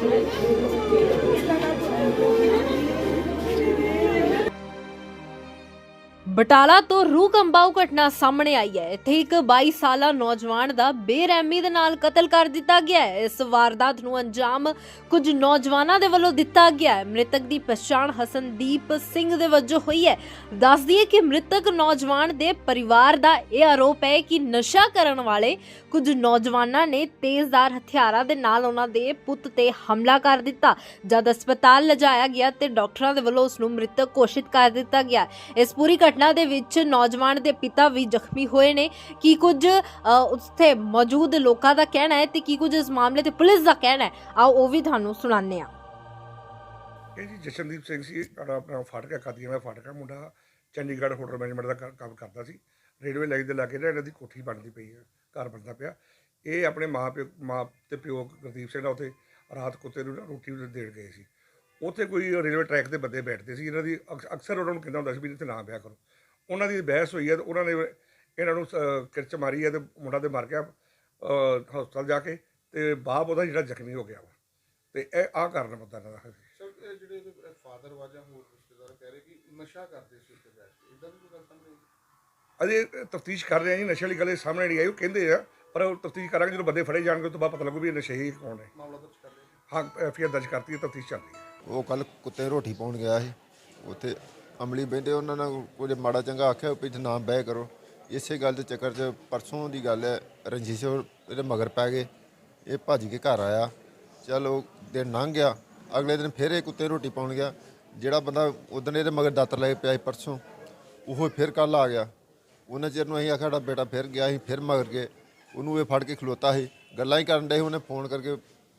Thank you. Batala ਤੋਂ ਰੂਹ ਕੰਬਾਊ ਘਟਨਾ ਸਾਹਮਣੇ ਆਈ ਹੈ। ਇੱਥੇ ਇੱਕ 22 ਸਾਲਾ ਨੌਜਵਾਨ ਦਾ ਬੇਰਹਿਮੀ ਦੇ ਨਾਲ ਕਤਲ ਕਰ ਦਿੱਤਾ ਗਿਆ ਹੈ। ਇਸ ਵਾਰਦਾਤ ਨੂੰ ਅੰਜਾਮ ਕੁਝ ਨੌਜਵਾਨਾਂ ਦੇ ਵੱਲੋਂ ਦਿੱਤਾ ਗਿਆ ਹੈ। ਮ੍ਰਿਤਕ ਦੀ ਪਛਾਣ ਹਸਨਦੀਪ ਸਿੰਘ ਦੇ ਵਜੋਂ ਹੋਈ ਹੈ। ਦੱਸ ਦਈਏ ਕਿ ਮ੍ਰਿਤਕ ਨੌਜਵਾਨ ਦੇ ਪਰਿਵਾਰ ਦਾ ਇਹ ਆਰੋਪ ਹੈ ਕਿ ਨਸ਼ਾ ਕਰਨ ਵਾਲੇ ਕੁਝ ਨੌਜਵਾਨਾਂ ਨੇ ਤੇਜ਼ਦਾਰ ਹਥਿਆਰਾਂ ਦੇ ਨਾਲ ਉਹਨਾਂ ਦੇ ਪੁੱਤ ਤੇ ਹਮਲਾ ਕਰ ਦਿੱਤਾ। ਜਦ ਹਸਪਤਾਲ ਲਿਜਾਇਆ ਗਿਆ ਤੇ ਡਾਕਟਰਾਂ ਦੇ ਵੱਲੋਂ ਉਸ ਨੂੰ ਮ੍ਰਿਤਕ ਘੋਸ਼ਿਤ ਕਰ ਦਿੱਤਾ ਗਿਆ। ਇਸ ਪੂਰੀ ਘਟਨਾ ਦੇ ਵਿੱਚ ਨੌਜਵਾਨ ਦੇ ਪਿਤਾ ਵੀ ਜ਼ਖਮੀ ਹੋਏ ਨੇ। ਕੀ ਕੁਝ ਉੱਥੇ ਮੌਜੂਦ ਲੋਕਾਂ ਦਾ ਕਹਿਣਾ ਹੈ ਤੇ ਕੀ ਕੁਝ ਇਸ ਮਾਮਲੇ ਤੇ ਪੁਲਿਸ ਦਾ ਕਹਿਣਾ ਹੈ? ਆਓ, ਉਹ ਵੀ ਤੁਹਾਨੂੰ ਸੁਣਾਉਂਦੇ ਹਾਂ। ਇਹ ਜੀ ਜਸ਼ਨਦੀਪ ਸਿੰਘ ਸੀ, ਆਪਣਾ ਫਾਟਕਾ ਕਾਦੀਆਂ ਦਾ ਫਾਟਕਾ ਮੁੰਡਾ ਚੰਡੀਗੜ੍ਹ ਹੋਟਲ ਮੈਨੇਜਮੈਂਟ ਦਾ ਕੰਮ ਕਰਦਾ ਸੀ। ਰੇਲਵੇ ਲਾਈਨ ਦੇ ਲਾਗੇ ਨਾ ਦੀ ਕੋਠੀ ਬਣਦੀ ਪਈ ਹੈ ਘਰ ਬਣਦਾ ਪਿਆ। ਇਹ ਆਪਣੇ ਮਾਂ ਪਿਓ ਮਾਂ ਤੇ ਪਿਓ ਗੁਰਦੀਪ ਸਿੰਘ ਨਾਲ ਉੱਥੇ ਰਾਤ ਕੁੱਤੇ ਨੂੰ ਰੋਟੀ ਦੇਣ ਗਏ ਸੀ। ਉੱਥੇ ਕੋਈ ਰੇਲਵੇ ਟਰੈਕ ਦੇ ਬੰਦੇ ਬੈਠਦੇ ਸੀ, ਇਹਨਾਂ ਦੀ ਅਕਸਰ ਉਹਨਾਂ ਨੂੰ ਕਹਿੰਦਾ ਹੁੰਦਾ ਸੀ ਵੀ ਇੱਥੇ ਨਾ ਵਿਆਹ ਕਰੋ। ਉਹਨਾਂ ਦੀ ਬਹਿਸ ਹੋਈ ਹੈ ਤੇ ਉਹਨਾਂ ਨੇ ਇਹਨਾਂ ਨੂੰ ਅ, ਕਿਰਚ ਮਾਰੀ ਹੈ ਤੇ ਮੁੰਡਾ ਤੇ ਮਰ ਗਿਆ ਹਸਪਤਾਲ ਜਾ ਕੇ ਤੇ ਬਾਪ ਉਹਦਾ ਜਿਹੜਾ ਜ਼ਖਮੀ ਹੋ ਗਿਆ ਵਾ। ਤੇ ਇਹ ਆਹ ਕਾਰਨ ਬੰਦਾ ਇਹਨਾਂ ਦਾ ਹੈ। ਸਰ ਇਹ ਜਿਹੜੇ ਇਹਦੇ ਫਾਦਰ ਵਾ ਜਾਂ ਹੋਰ ਰਿਸ਼ਤੇਦਾਰ ਕਹਿ ਰਹੇ ਕਿ ਨਸ਼ਾ ਕਰਦੇ ਸੀ ਉੱਥੇ ਬੈਠ ਕੇ ਇਦਾਂ ਦੀ ਕੋਈ ਗੱਲ ਸਾਹਮਣੇ ਆਈ? ਅਜੇ ਤਫਤੀਸ਼ ਕਰ ਰਹੇ ਆ ਜੀ ਨਸ਼ੇ ਵਾਲੀ ਗੱਲ ਇਹ ਸਾਹਮਣੇ ਨਹੀਂ ਆਈ ਉਹ ਕਹਿੰਦੇ ਆ ਪਰ ਉਹ ਤਫਤੀਸ਼ ਕਰਾਂਗੇ ਜਦੋਂ ਬੰਦੇ ਫੜੇ ਜਾਣਗੇ ਤੋਂ ਬਾਅਦ ਪਤਾ ਲੱਗੂ ਵੀ ਇਹ ਨਸ਼ੇ ਕੌਣ ਹੈ ਮਾਮਲਾ ਦਰਜ ਕਰ ਲਿਆ। ਹਾਂ ਐਫ ਦਰਜ ਕਰਤੀ ਹੈ ਤਫਤੀਸ਼ ਚੱਲ ਰਹੀ ਹੈ। ਉਹ ਕੱਲ ਕੁੱਤੇ ਨੂੰ ਰੋਟੀ ਪਾਉਣ ਗਿਆ ਸੀ ਉੱਥੇ ਅਮਲੀ ਬਹਿੰਦੇ ਉਹਨਾਂ ਨਾਲ ਕੁਝ ਮਾੜਾ ਚੰਗਾ ਆਖਿਆ, ਵੀ ਇੱਥੇ ਨਾ ਬਹਿ ਕਰੋ। ਇਸੇ ਗੱਲ ਦੇ ਚੱਕਰ 'ਚ ਪਰਸੋਂ ਦੀ ਗੱਲ ਹੈ, ਰਣਜੀਤ ਸਿੰਘ ਇਹਦੇ ਮਗਰ ਪੈ ਗਏ। ਇਹ ਭੱਜ ਕੇ ਘਰ ਆਇਆ। ਚਲ ਦਿਨ ਲੰਘ ਗਿਆ। ਅਗਲੇ ਦਿਨ ਫਿਰ ਇਹ ਕੁੱਤੇ ਰੋਟੀ ਪਾਉਣ ਗਿਆ। ਜਿਹੜਾ ਬੰਦਾ ਉਦੋਂ ਇਹਦੇ ਮਗਰ ਦਾਤਰ ਲੈ ਕੇ ਪਿਆ ਸੀ ਪਰਸੋਂ, ਉਹ ਫਿਰ ਕੱਲ ਆ ਗਿਆ। ਉਹਨਾਂ ਚਿਰ ਨੂੰ ਅਸੀਂ ਆਖਿਆ, ਸਾਡਾ ਬੇਟਾ ਫਿਰ ਗਿਆ ਸੀ, ਫਿਰ ਮਗਰ ਗਏ। ਉਹਨੂੰ ਇਹ ਫੜ ਕੇ ਖਲੋਤਾ ਸੀ। ਗੱਲਾਂ ਹੀ ਕਰਨ ਡਏ ਉਹਨੇ ਫੋਨ ਕਰਕੇ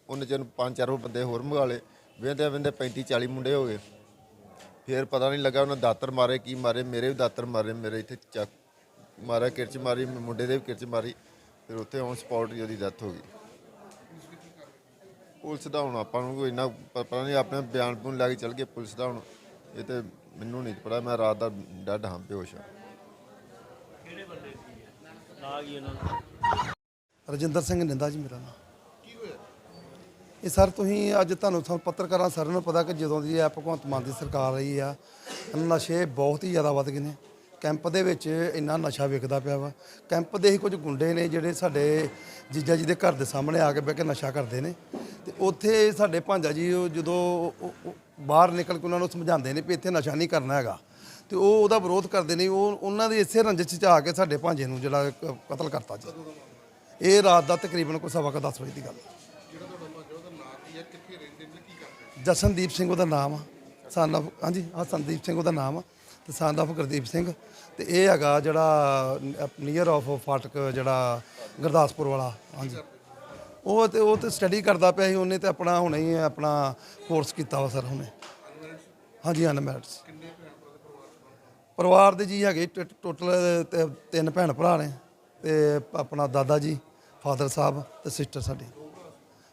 ਉਹਨੇ ਚਿਰ ਨੂੰ ਪੰਜ ਚਾਰ ਬੰਦੇ ਹੋਰ ਮੰਗਾ ਲਏ। ਵੇਂਦੇ ਵੇਂਦੇ 35 40 ਮੁੰਡੇ ਹੋ ਗਏ। ਫਿਰ ਪਤਾ ਨਹੀਂ ਲੱਗਾ ਉਹਨਾਂ ਦਾਤਰ ਮਾਰੇ ਕੀ ਮਾਰੇ ਮੇਰੇ ਵੀ ਦਾਤਰ ਮਾਰੇ ਮੇਰੇ ਇੱਥੇ ਚੱਕ ਮਾਰਿਆ ਕਿਰਚ ਮਾਰੀ ਮੁੰਡੇ ਦੇ ਵੀ ਕਿਰਚ ਮਾਰੀ ਫਿਰ ਉੱਥੇ ਔਨ ਸਪੌਟ ਹੀ ਉਹਦੀ ਡੈਥ ਹੋ ਗਈ। ਪੁਲਿਸ ਦਾ ਹੁਣ ਆਪਾਂ ਨੂੰ ਕੋਈ ਇੰਨਾ ਪ- ਪਤਾ ਨਹੀਂ ਆਪਣੇ ਬਿਆਨ ਬੂਨ ਲੈ ਕੇ ਚੱਲ ਗਏ ਪੁਲਿਸ ਦਾ ਹੁਣ। ਇਹ ਤੇ ਮੈਨੂੰ ਨਹੀਂ ਪਤਾ ਮੈਂ ਰਾਤ ਦਾ ਡੱਡ ਹਾਂ ਬੇਹੋਸ਼ ਹਾਂ। ਰਜਿੰਦਰ ਸਿੰਘ ਨਿੰਦਾ ਜੀ ਮੇਰਾ ਨਾਮ। ਇਹ ਸਰ ਤੁਸੀਂ ਅੱਜ ਤੁਹਾਨੂੰ ਸਾਨੂੰ ਪੱਤਰਕਾਰਾਂ ਸਾਰਿਆਂ ਨੂੰ ਪਤਾ ਕਿ ਜਦੋਂ ਦੀ ਇਹ ਭਗਵੰਤ ਮਾਨ ਦੀ ਸਰਕਾਰ ਆਈ ਆ ਨਸ਼ੇ ਬਹੁਤ ਹੀ ਜ਼ਿਆਦਾ ਵੱਧ ਗਏ ਨੇ। ਕੈਂਪ ਦੇ ਵਿੱਚ ਇੰਨਾ ਨਸ਼ਾ ਵਿਕਦਾ ਪਿਆ ਵਾ। ਕੈਂਪ ਦੇ ਹੀ ਕੁਝ ਗੁੰਡੇ ਨੇ ਜਿਹੜੇ ਸਾਡੇ ਜੀਜਾ ਜੀ ਦੇ ਘਰ ਦੇ ਸਾਹਮਣੇ ਆ ਕੇ ਬਹਿ ਕੇ ਨਸ਼ਾ ਕਰਦੇ ਨੇ। ਤੇ ਉੱਥੇ ਸਾਡੇ ਭਾਂਜਾ ਜੀ ਉਹ ਜਦੋਂ ਬਾਹਰ ਨਿਕਲ ਕੇ ਉਹਨਾਂ ਨੂੰ ਸਮਝਾਉਂਦੇ ਨੇ ਵੀ ਇੱਥੇ ਨਸ਼ਾ ਨਹੀਂ ਕਰਨਾ ਹੈਗਾ। ਤੇ ਉਹ ਉਹਦਾ ਵਿਰੋਧ ਕਰਦੇ ਨੇ। ਉਹ ਉਹਨਾਂ ਦੀ ਇਸੇ ਰੰਜਿਸ਼ 'ਚ ਆ ਕੇ ਸਾਡੇ ਭਾਂਜੇ ਨੂੰ ਜਿਹੜਾ ਕ- ਕਤਲ ਕਰਤਾ ਜੀ। ਇਹ ਰਾਤ ਦਾ ਤਕਰੀਬਨ ਕੋਈ ਸਵਾ ਕੁ ਦਸ ਵਜੇ ਦੀ ਗੱਲ। ਹੈ। ਜਿਹੜਾ ਤੁਹਾਡਾ ਭਾਜਾ ਉਹਦਾ ਨਾਂ ਕੀ ਹੈ ਕਿੱਥੇ ਰਹਿੰਦੇ ਨੇ ਕੀ ਕਰਦੇ ਜਸ਼ਨਦੀਪ ਸਿੰਘ ਉਹਦਾ ਨਾਮ ਆ। Son of ਹਾਂਜੀ ਹਾਂ ਸੰਦੀਪ ਸਿੰਘ ਉਹਦਾ ਨਾਮ ਆ। ਤੇ of ਗੁਰਦੀਪ ਸਿੰਘ। ਤੇ ਇਹ ਹੈਗਾ ਜਿਹੜਾ ਨੀਅਰ ਆਫ ਫਾਟਕ ਜਿਹੜਾ ਗੁਰਦਾਸਪੁਰ ਵਾਲਾ। ਹਾਂਜੀ। ਉਹ ਤੇ ਉਹ ਤੇ ਸਟੱਡੀ ਕਰਦਾ ਪਿਆ ਸੀ ਉਹਨੇ ਤੇ ਆਪਣਾ ਹੁਣੇ ਹੀ ਆਪਣਾ ਕੋਰਸ ਕੀਤਾ ਵਾ ਸਰ ਹੁਣੇ। ਹਾਂਜੀ ਅਨਮੈਰਿਡਸ ਪਰਿਵਾਰ ਦੇ ਜੀ ਹੈਗੇ ਟੋਟਲ ਤਿੰਨ ਭੈਣ ਭਰਾ ਨੇ। ਤੇ ਆਪਣਾ ਦਾਦਾ ਜੀ ਫਾਦਰ ਸਾਹਿਬ ਤੇ ਸਿਸਟਰ ਸਾਡੀ।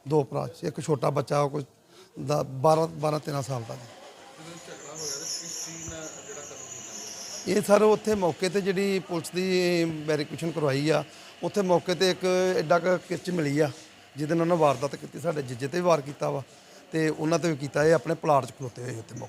ਦੋ ਭਰਾ ਸੀ। ਇੱਕ ਛੋਟਾ ਬੱਚਾ, ਉਹ ਕੋਈ 12 12 13 ਸਾਲ ਦਾ ਜੀ ਇਹ ਸਰ ਉੱਥੇ ਮੌਕੇ ਤੇ ਜਿਹੜੀ ਪੁਲਿਸ ਦੀ ਵੈਰੀਫਿਕੇਸ਼ਨ ਕਰਵਾਈ ਆ, ਉੱਥੇ ਮੌਕੇ ਤੇ ਇੱਕ ਐਡਾ ਕੁ ਕਿਰਚ ਮਿਲੀ ਆ, ਜਿਹਦੇ ਨਾਲ ਉਹਨਾਂ ਵਾਰਦਾਤ ਕੀਤੀ, ਸਾਡੇ ਜੀਜੇ ਤੇ ਵੀ ਵਾਰ ਕੀਤਾ ਵਾ, ਤੇ ਉਹਨਾਂ ਤੇ ਵੀ ਕੀਤਾ, ਇਹ ਆਪਣੇ ਪਲਾਟ 'ਚ ਖਲੋਤੇ ਹੋਏ ਉੱਥੇ ਮੌਕੇ